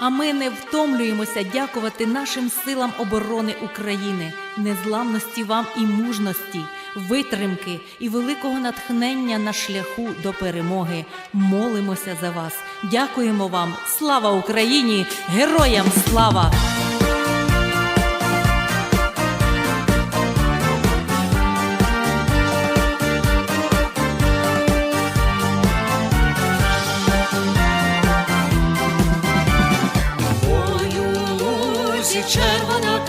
А ми не втомлюємося дякувати нашим силам оборони України, незламності вам і мужності, витримки і великого натхнення на шляху до перемоги. Молимося за вас. Дякуємо вам. Слава Україні! Героям слава! червона